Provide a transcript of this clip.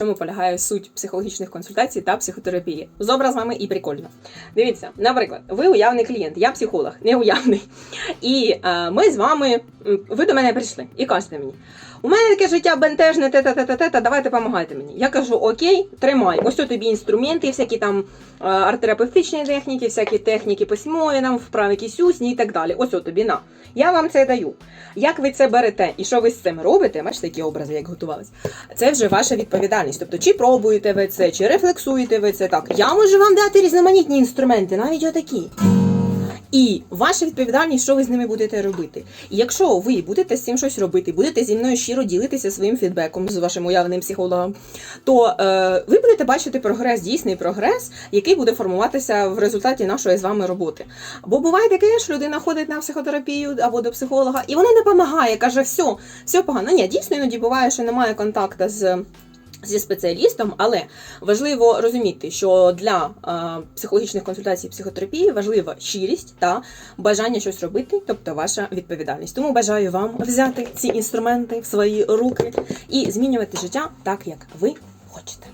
чому полягає суть психологічних консультацій та психотерапії. З образами і прикольно. Дивіться, наприклад, ви уявний клієнт, я психолог, не уявний. І е, ми з вами, ви до мене прийшли і кажете мені. У мене таке життя бентежне, те та те та те та давайте допомагайте мені. Я кажу, окей, тримай. Ось тобі інструменти, всякі там е, арт-терапевтичні техніки, всякі техніки письмові, нам вправи якісь усні і так далі. Ось тобі на. Я вам це даю. Як ви це берете і що ви з цим робите? Бачите, які образи, як готувались. Це вже ваша відповідальність. Тобто, чи пробуєте ви це, чи рефлексуєте ви це так. Я можу вам дати різноманітні інструменти, навіть отакі. І ваша відповідальність, що ви з ними будете робити. І якщо ви будете з цим щось робити, будете зі мною щиро ділитися своїм фідбеком з вашим уявним психологом, то е, ви будете бачити прогрес, дійсний прогрес, який буде формуватися в результаті нашої з вами роботи. Бо буває таке, що людина ходить на психотерапію або до психолога, і вона не допомагає, каже, все, все погано. Ні, дійсно іноді буває, що немає контакту з. Зі спеціалістом, але важливо розуміти, що для е, психологічних консультацій і психотерапії важлива щирість та бажання щось робити, тобто ваша відповідальність. Тому бажаю вам взяти ці інструменти в свої руки і змінювати життя так, як ви хочете.